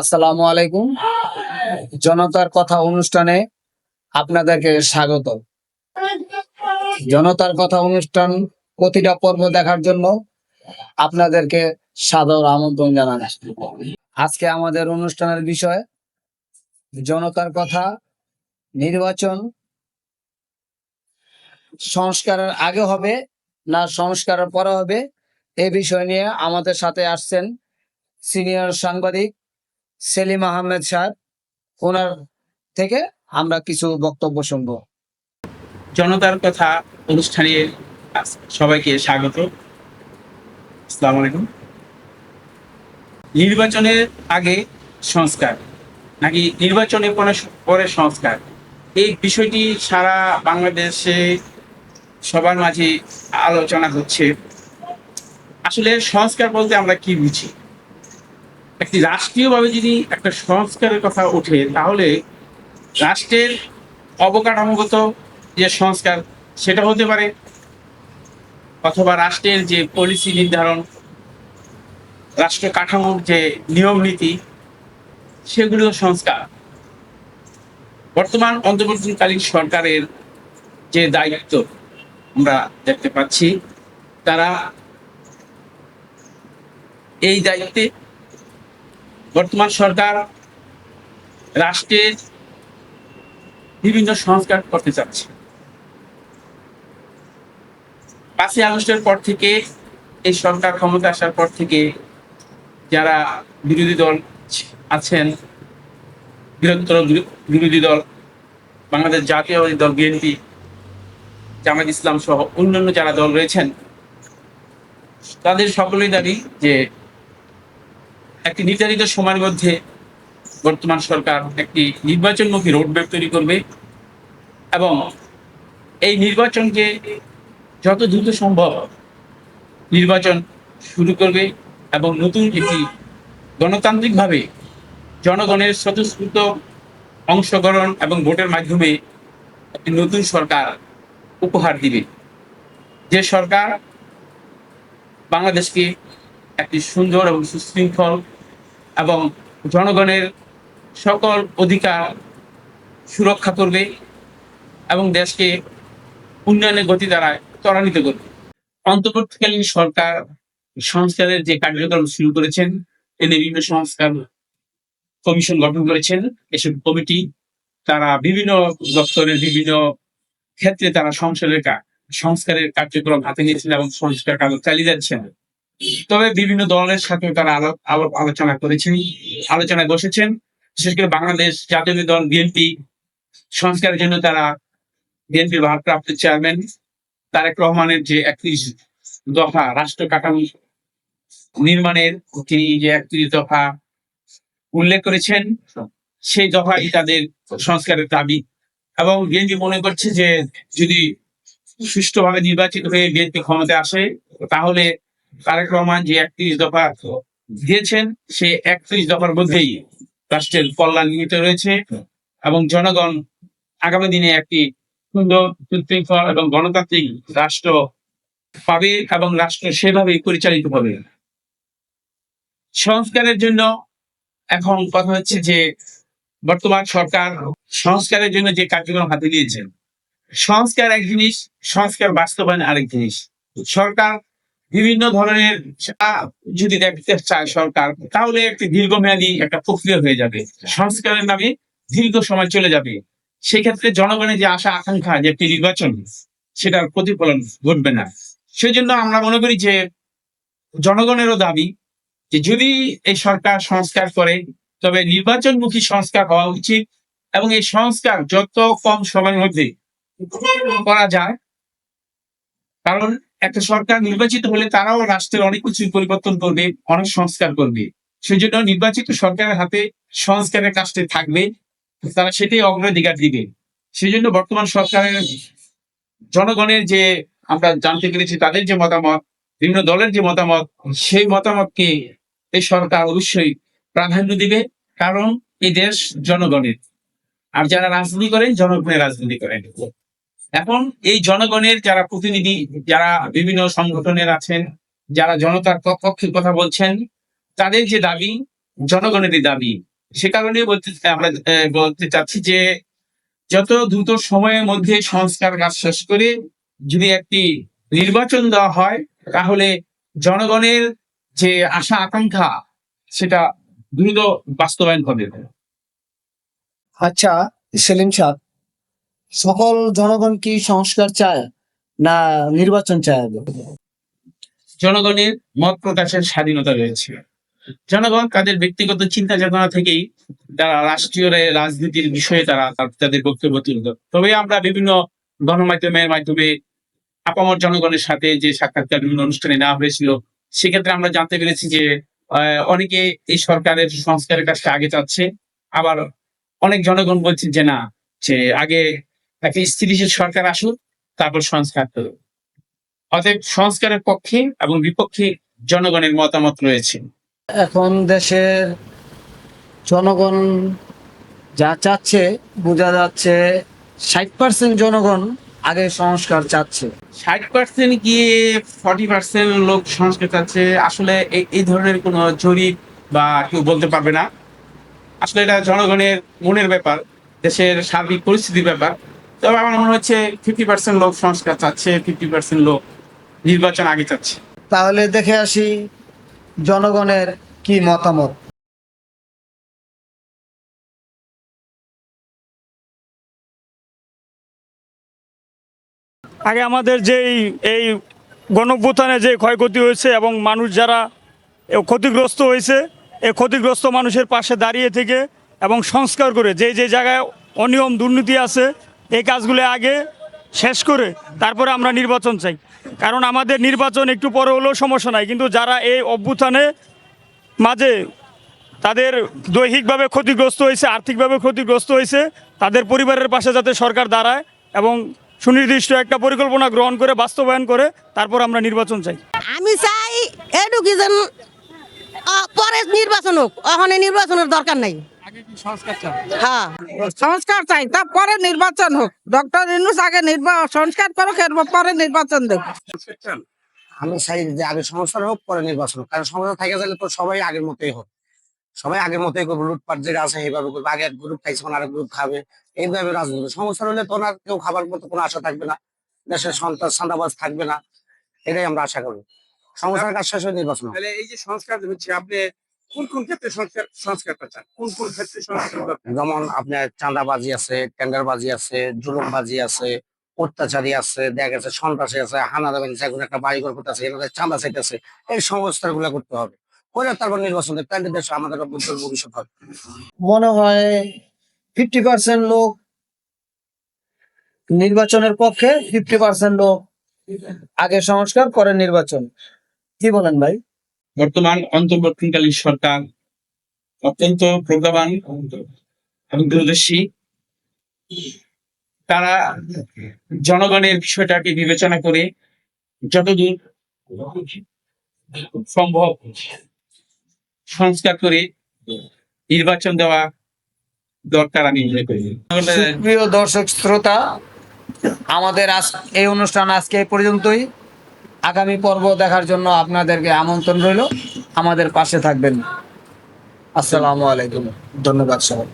আসসালামু আলাইকুম। জনতার কথা অনুষ্ঠানে আপনাদেরকে স্বাগত। জনতার কথা অনুষ্ঠান প্রতিটা পর্ব দেখার জন্য আপনাদেরকে সাদর আমন্ত্রণ জানান আজকে আমাদের অনুষ্ঠানের বিষয় জনতার কথা, নির্বাচন সংস্কারের আগে হবে না সংস্কারের পরে হবে, এ বিষয় নিয়ে আমাদের সাথে আসছেন সিনিয়র সাংবাদিক সেলিম আহমেদ স্যার ওনার থেকে আমরা কিছু বক্তব্য শুনব। জনতার কথা অনুষ্ঠানে সবাইকে স্বাগত। আসসালামু আলাইকুম। নির্বাচনের আগে সংস্কার, নাকি নির্বাচনের পরে পরে সংস্কার? এই বিষয়টি সারা বাংলাদেশে সবার মাঝে আলোচনা হচ্ছে। আসলে সংস্কার বলতে আমরা কি বুঝি? একটি রাষ্ট্রীয়ভাবে যদি একটা সংস্কারের কথা ওঠে, তাহলে রাষ্ট্রের অবকাঠামোগত যে সংস্কার, সেটা হতে পারে। অথবা রাষ্ট্রের যে পলিসি নির্ধারণ, রাষ্ট্র কাঠামোর যে নিয়ম নীতি, সেগুলো সংস্কার। বর্তমান অন্তর্বর্তীকালীন সরকারের যে দায়িত্ব আমরা দেখতে পাচ্ছি, তারা এই দায়িত্বে বর্তমান সরকার রাষ্ট্রের বিভিন্ন সংস্কার করতে চাচ্ছে। পাঁচই আগস্টের পর থেকে এই সরকার ক্ষমতা আসার পর থেকে যারা বিরোধী দল আছেন, বৃহত্তর বিরোধী দল, বাংলাদেশ জাতীয়বাদী দল, বিএনপি জামাত ইসলাম সহ অন্যান্য যারা দল রয়েছেন, তাদের সকলেই দাবি যে একটি নির্ধারিত সময়ের মধ্যে বর্তমান সরকার একটি নির্বাচনমুখী রোডম্যাপ তৈরি করবে এবং এই নির্বাচনকে যত দ্রুত সম্ভব নির্বাচন শুরু করবে এবং নতুন একটি গণতান্ত্রিকভাবে জনগণের স্বতঃস্ফূর্ত অংশগ্রহণ এবং ভোটের মাধ্যমে একটি নতুন সরকার উপহার দিবে। যে সরকার বাংলাদেশকে একটি সুন্দর এবং সুশৃঙ্খল এবং জনগণের সকল অধিকার সুরক্ষা করবে এবং দেশকে উন্নয়নের গতি দ্বারা ত্বরান্বিত করবে। অন্তর্বর্তীকালীন সরকার সংস্কারের যে কার্যক্রম শুরু করেছেন এনে বিভিন্ন সংস্কার কমিশন গঠন করেছেন, এসব কমিটি, তারা বিভিন্ন দপ্তরের বিভিন্ন ক্ষেত্রে তারা সংসদের সংস্কারের কার্যক্রম হাতে নিয়েছেন এবং সংস্কার কাজ চালিয়ে যাচ্ছেন। তবে বিভিন্ন দলের সাথে তারা আলো- আলো- আলোচনা করেছেন আলোচনায় বসেছেন। বিশেষ করে বাংলাদেশ জাতীয় দল বিএনপি সংস্কারের জন্য তারা বিএনপির ভারপ্রাপ্ত চেয়ারম্যান তারেক রহমানের যে একত্রিশ দফা রাষ্ট্র কাঠামো নির্মাণের তিনি যে একত্রিশ দফা উল্লেখ করেছেন, সেই দফাই তাদের সংস্কারের দাবি। এবং বিএনপি মনে করছে যে যদি সুষ্ঠুভাবে নির্বাচিত হয়ে বিএনপি ক্ষমতায় আসে, তাহলে তারেক রহমান যে একত্রিশ দফা দিয়েছেন সেই একত্রিশ দফার মধ্যেই রাষ্ট্রের কল্যাণ নিহিত রয়েছে এবং জনগণ আগামী দিনে একটি সুন্দর সুশৃঙ্খল এবং গণতান্ত্রিক রাষ্ট্র পাবে এবং রাষ্ট্র সেভাবেই পরিচালিত হবে। সংস্কারের জন্য এখন কথা হচ্ছে যে বর্তমান সরকার সংস্কারের জন্য যে কার্যক্রম হাতে নিয়েছেন সংস্কার এক জিনিস, সংস্কার বাস্তবায়ন আরেক জিনিস। সরকার বিভিন্ন ধরনের যদি দেখতে চায় সরকার, তাহলে একটি দীর্ঘমেয়াদী একটা প্রক্রিয়া হয়ে যাবে। সংস্কারের নামে দীর্ঘ সময় চলে যাবে। সেক্ষেত্রে জনগণের যে আশা, আকাঙ্ক্ষা যে একটি নির্বাচন, সেটার প্রতিফলন ঘটবে না। সেজন্য আমরা মনে করি যে জনগণেরও দাবি যে যদি এই সরকার সংস্কার করে, তবে নির্বাচনমুখী সংস্কার হওয়া উচিত এবং এই সংস্কার যত কম সময়ের মধ্যে করা যায়, কারণ একটা সরকার নির্বাচিত হলে তারাও রাষ্ট্রের অনেক কিছু পরিবর্তন করবে, অনেক সংস্কার করবে। সেজন্য নির্বাচিত সরকারের হাতে সংস্কারের কাজটি থাকবে, তারা সেটাই অগ্রাধিকার দিবে। সেই জন্য বর্তমান সরকারের জনগণের যে আমরা জানতে পেরেছি তাদের যে মতামত, বিভিন্ন দলের যে মতামত, সেই মতামতকে এই সরকার অবশ্যই প্রাধান্য দিবে, কারণ এই দেশ জনগণের। আর যারা রাজনীতি করেন জনগণের রাজনীতি করেন এখন এই জনগণের যারা প্রতিনিধি, যারা বিভিন্ন সংগঠনের আছেন, যারা জনতার পক্ষে কথা বলছেন, তাদের যে দাবি, জনগণেরই দাবি, সে কারণে বলতে, আমরা বলতে চাচ্ছি যে যত দ্রুত সময়ের মধ্যে সংস্কার কাজ শেষ করে যদি একটি নির্বাচন দেওয়া হয়, তাহলে জনগণের যে আশা, আকাঙ্ক্ষা, সেটা দ্রুত বাস্তবায়ন হবে। আচ্ছা সেলিম সাহ সকল জনগণ কি সংস্কার চায় না নির্বাচন চায়? জনগণের মত প্রকাশের স্বাধীনতা রয়েছে। জনগণ তাদের ব্যক্তিগত চিন্তা চেতনা থেকেই তারা রাষ্ট্রীয় রাজনীতির বিষয়ে তারা তাদের বক্তব্য তুলে ধরে। তবে আমরা বিভিন্ন গণমাধ্যমের মাধ্যমে আপামর জনগণের সাথে যে সাক্ষাৎকার বিভিন্ন অনুষ্ঠানে নেওয়া হয়েছিল, সেক্ষেত্রে আমরা জানতে পেরেছি যে অনেকে এই সরকারের সংস্কারের কাজটা আগে চাচ্ছে। আবার অনেক জনগণ বলছেন যে না, যে আগে একটা স্থিতিশীল সরকার আসুক তারপর সংস্কার করুক অতএব সংস্কারের পক্ষে এবং বিপক্ষে জনগণের মতামত রয়েছে। এখন দেশের জনগণ যা চাচ্ছে বোঝা যাচ্ছে ষাট পার্সেন্ট জনগণ আগে সংস্কার চাচ্ছে। ষাট পার্সেন্ট গিয়ে ফর্টি পার্সেন্ট লোক সংস্কার চাচ্ছে? আসলে এই- এই ধরনের কোনো জরিপ বা কেউ বলতে পারবে না। আসলে এটা জনগণের মনের ব্যাপার দেশের সার্বিক পরিস্থিতির ব্যাপার। তবে আমার মনে হচ্ছে ফিফটি পার্সেন্ট লোক সংস্কার চাচ্ছে ফিফটি পার্সেন্ট লোক নির্বাচন আগে চাচ্ছে। তাহলে দেখে আসি জনগণের কি মতামত। আগে আমাদের যেই এই গণভ্যুত্থানে যে ক্ষয়ক্ষতি হয়েছে এবং মানুষ যারা এ ক্ষতিগ্রস্ত হয়েছে এই ক্ষতিগ্রস্ত মানুষের পাশে দাঁড়িয়ে থেকে এবং সংস্কার করে যে যে জায়গায় অনিয়ম দুর্নীতি আছে এই কাজগুলো আগে শেষ করে তারপরে আমরা নির্বাচন চাই। কারণ আমাদের নির্বাচন একটু পরে হলেও সমস্যা নাই, কিন্তু যারা এই অভ্যুত্থানে মাঝে তাদের দৈহিকভাবে ক্ষতিগ্রস্ত হয়েছে, আর্থিকভাবে ক্ষতিগ্রস্ত হয়েছে, তাদের পরিবারের পাশে যাতে সরকার দাঁড়ায় এবং সুনির্দিষ্ট একটা পরিকল্পনা গ্রহণ করে, বাস্তবায়ন করে, তারপর আমরা নির্বাচন চাই। আমি চাই এডুকেশন পরে নির্বাচন হোক, ওখানে নির্বাচনের দরকার নাই। হ্যাঁ। সংস্কার চাই তারপরে নির্বাচন হোক। ডক্টর ইনুস আগে সংস্কার করুক এরপর পরে নির্বাচন দেব। আমি চাই যে আগে সংস্কার হোক পরে নির্বাচন হোক। কারণ সংস্কার থাকে গেলে তো সবাই আগের মতোই হোক। সবাই আগের মতোই করবে লুটপাট যেটা আছে এইভাবে করবে। আগে এক গ্রুপ খাইছে এখন আরেক গ্রুপ খাবে। এইভাবে রাজনীতি। সংস্কার হলে তো আর কেউ খাবার মতো কোনো আশা থাকবে না। দেশের সন্তান সান্দাবাজ থাকবে না। এটাই আমরা আশা করি। সংস্কার কাজ শেষ হয়ে নির্বাচন তাহলে এই যে সংস্কার হচ্ছে আপনি কোন কোন ক্ষেত্রে সংস্কার সংস্কারটা চান? কোন কোন ক্ষেত্রে সংস্কার যেমন আপনার চাঁদাবাজি আছে টেন্ডারবাজি আছে জুলুমবাজি আছে অত্যাচারী আছে দেখা গেছে সন্ত্রাসী আছে হানা আছে, একটা বাড়ি ঘর করতে আছে এনাদের চাঁদা চাইতেছে এই সংস্কারগুলা করতে হবে। করে তারপর নির্বাচন দেবে তাহলে দেশ আমাদের ভবিষ্যৎ হবে। মনে হয় ফিফটি পার্সেন্ট লোক নির্বাচনের পক্ষে ফিফটি পার্সেন্ট লোক আগে সংস্কার করে নির্বাচন। কি বলেন ভাই? বর্তমান অন্তর্বর্তীকালীন সরকার অত্যন্ত প্রজ্ঞাবান দূরদর্শী। তারা জনগণের বিষয়টাকে বিবেচনা করে যতদূর সম্ভব সংস্কার করে নির্বাচন দেওয়া দরকার আমি মনে করি। প্রিয় দর্শক শ্রোতা, আমাদের আজ এই অনুষ্ঠান আজকে এই পর্যন্তই। আগামী পর্ব দেখার জন্য আপনাদেরকে আমন্ত্রণ রইল। আমাদের পাশে থাকবেন। আসসালামু আলাইকুম। ধন্যবাদ সবাই